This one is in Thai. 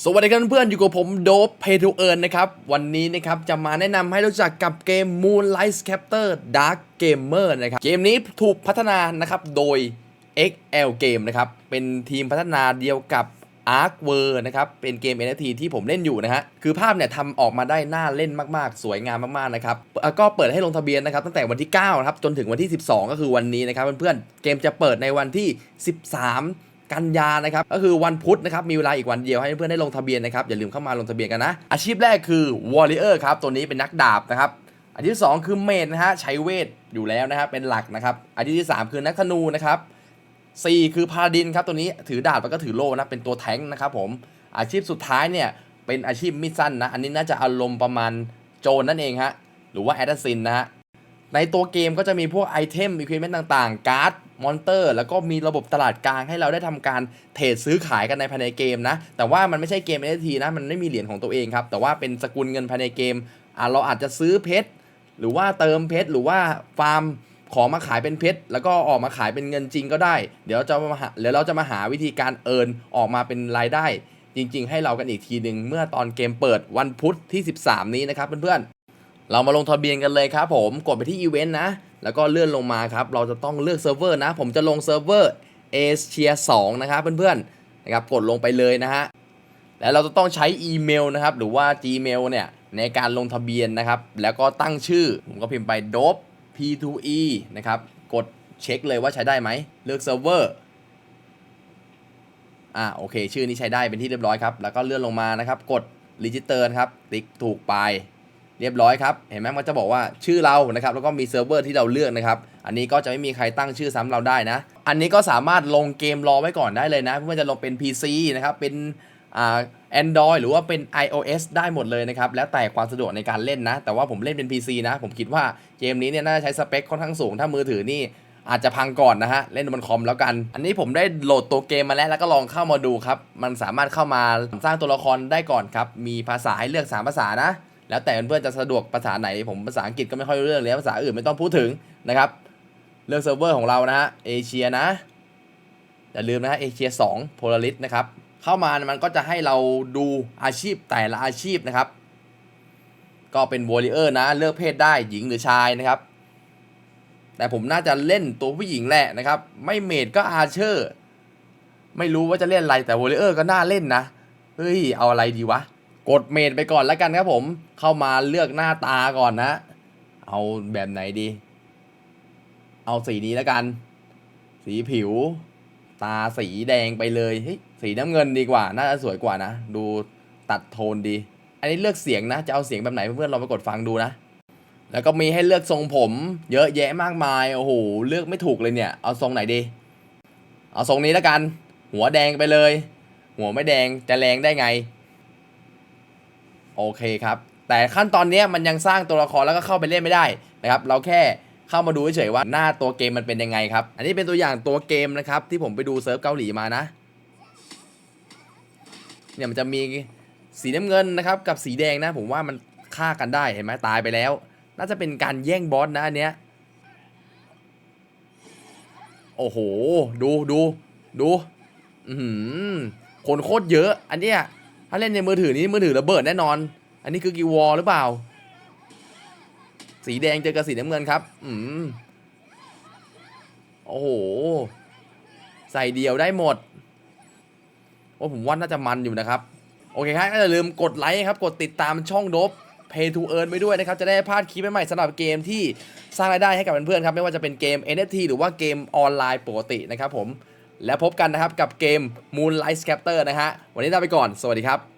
สวัสดีครับเพื่อนอยู่กับผมโดบเพทูเอิร์นนะครับ วันนี้นะครับ จะมาแนะนำให้รู้จักกับเกม Moonlight Scepter Dark Gamer นะครับ เกมนี้ถูกพัฒนานะครับ โดย XL Game นะครับ เป็นทีมพัฒนาเดียวกับ Ark w o r นะครับ เป็นเกม NFT ที่ผมเล่นอยู่นะฮะ คือภาพเนี่ยทำออกมาได้น่าเล่นมากๆ สวยงามมากๆนะครับ ก็เปิดให้ลงทะเบียนนะครับ ตั้งแต่วันที่9นะครับจนถึงวันที่ 12 ก็คือวันนี้นะครับเพื่อนๆเกมจะเปิดในวันที่ 13 กันยานะครับก็คือวันพุธนะครับมีเวลาอีกวันเดียวให้เพื่อนๆได้ลงทะเบียนนะครับอย่าลืมเข้ามาลงทะเบียนกันนะ อาชีพแรกคือ Warrior ครับตัวนี้เป็นนักดาบนะครับอาชีพที่สองคือเมดนะฮะใช้เวทอยู่แล้วนะครับเป็นหลักนะครับอาชีพที่สามคือนักธนูนะครับสี่คือพาดินครับตัวนี้ถือดาบแล้วก็ถือโล่นะเป็นตัวแทงค์นะครับผมอาชีพสุดท้ายเนี่ยเป็นอาชีพมิดสั้นนะอันนี้น่าจะอารมณ์ประมาณโจรนั่นเองฮะหรือว่าแอดซินนะฮะในตัวเกมก็จะมีพวกไอเทมอีควิปเมนต์ต่างๆ การ์ด มอนเตอร์ แล้วก็มีระบบตลาดกลางให้เราได้ทำการเทรดซื้อขายกันในภายในเกมนะ แต่ว่ามันไม่ใช่เกม NFT นะ มันไม่มีเหรียญของตัวเองครับ แต่ว่าเป็นสกุลเงินภายในเกมอะเราอาจจะซื้อเพชรหรือว่าเติมเพชรหรือว่าฟาร์มของมาขายเป็นเพชรแล้วก็ออกมาขายเป็นเงินจริงก็ได้ เดี๋ยวเราจะมาหาเดี๋ยวเราจะมาหาวิธีการเอินออกมาเป็นรายได้ จริง ๆ ให้เรากันอีกทีหนึ่งเมื่อตอนเกมเปิดวันพุธที่ 13 นี้นะครับเพื่อนๆเรามาลงทะเบียนกันเลยครับผมกดไปที่อีเวนต์นะ แล้วก็เลื่อนลงมาครับ เราจะต้องเลือกเซิร์ฟเวอร์นะ ผมจะลงเซิร์ฟเวอร์เอเชีย2นะครับเพื่อนๆนะครับกดลงไปเลยนะฮะแล้วเราจะต้องใช้อีเมลนะครับ หรือว่า Gmail เนี่ยในการลงทะเบียนนะครับ แล้วก็ตั้งชื่อ ผมก็พิมพ์ไป dope p2e นะครับ กดเช็คเลยว่าใช้ได้ไหม เลือกเซิร์ฟเวอร์ อ่าโอเค ชื่อนี้ใช้ได้เป็นที่เรียบร้อยครับ แล้วก็เลื่อนลงมานะครับ กด register นะครับ ติ๊กถูกไป เรียบร้อยครับเห็นไหมมันจะบอกว่าชื่อเรานะครับแล้วก็มีเซิร์ฟเวอร์ที่เราเลือกนะครับอันนี้ก็จะไม่มีใครตั้งชื่อซ้ำเราได้นะ อันนี้ก็สามารถลงเกมรอไว้ก่อนได้เลยนะไม่ว่าจะลงเป็น PC นะครับเป็นอ่า Android หรือว่าเป็น iOS ได้หมดเลยนะครับ แล้วแต่ความสะดวกในการเล่นนะ แต่ว่าผมเล่นเป็น PC นะ ผมคิดว่าเกมนี้เนี่ยน่าจะใช้สเปคค่อนข้างสูง ถ้ามือถือนี่อาจจะพังก่อนนะฮะ เล่นบนคอมแล้วกัน อันนี้ผมได้โหลดตัวเกมมาแล้ว แล้วก็ลองเข้ามาดูครับ มันสามารถเข้ามาสร้างตัวละครได้ก่อนครับ มีภาษาให้เลือก 3 ภาษานะ แล้วแต่เพื่อนๆจะสะดวกภาษาไหนผมภาษาอังกฤษก็ไม่ค่อยรู้เรื่องเลยภาษาอื่นไม่ต้องพูดถึงนะครับเลือกเซิร์ฟเวอร์ของเรานะฮะเอเชียนะอย่าลืมนะฮะเอเชีย2 Polaris นะครับเข้ามามันก็จะให้เราดูอาชีพแต่ละอาชีพนะครับ ก็เป็นวอริเออร์นะเลือกเพศได้หญิงหรือชายนะครับ แต่ผมน่าจะเล่นตัวผู้หญิงแหละนะครับ ไม่เมดก็อาเชอร์ ไม่รู้ว่าจะเล่นอะไรแต่วอริเออร์ก็น่าเล่นนะเฮ้ยเอาอะไรดีวะ กดเมดไปก่อนแล้วกันครับผม เข้ามาเลือกหน้าตาก่อนนะ เอาแบบไหนดี เอาสีนี้แล้วกัน สีผิว ตาสีแดงไปเลยเฮ้ยสีน้ำเงินดีกว่า น่าจะสวยกว่านะ ดูตัดโทนดี อันนี้เลือกเสียงนะ จะเอาเสียงแบบไหนเพื่อนๆลองไปกดฟังดูนะ แล้วก็มีให้เลือกทรงผม เยอะแยะมากมาย โอ้โห เลือกไม่ถูกเลยเนี่ย เอาทรงไหนดี เอาทรงนี้แล้วกัน หัวแดงไปเลย หัวไม่แดงจะแรงได้ไง โอเคครับ แต่ขั้นตอนนี้มันยังสร้างตัวละครแล้วก็เข้าไปเล่นไม่ได้นะครับ เราแค่เข้ามาดูเฉยๆว่าหน้าตัวเกมมันเป็นยังไงครับ อันนี้เป็นตัวอย่างตัวเกมนะครับ ที่ผมไปดูเซิร์ฟเกาหลีมานะ เนี่ยมันจะมีสีน้ำเงินนะครับกับสีแดงนะ ผมว่ามันฆ่ากันได้เห็นไหมตายไปแล้ว น่าจะเป็นการแย่งบอสนะอันเนี้ยโอ้โห ดูดูดู อือหือคนโคตรเยอะ อันเนี้ย ถ้าเล่นในมือถือนี้มือถือระเบิดแน่นอน อันนี้คือกีวอลหรือเปล่า สีแดงเจอกับสีน้ำเงินครับ อืม โอ้โห ใส่เดียวได้หมด โอ้ผมว่าน่าจะมันอยู่นะครับ โอเคครับก็อย่าลืมกดไลค์ครับ กดติดตามช่องดบ Pay to Earn ไปด้วยนะครับ จะได้พลาดคลิปใหม่ๆสำหรับเกมที่สร้างรายได้ให้กับเพื่อนๆครับ ไม่ว่าจะเป็นเกม NFT หรือว่าเกมออนไลน์ปกตินะครับผม แล้วพบกันนะครับกับเกม Moonlight Scepter นะฮะวันนี้ลาไปก่อนสวัสดีครับ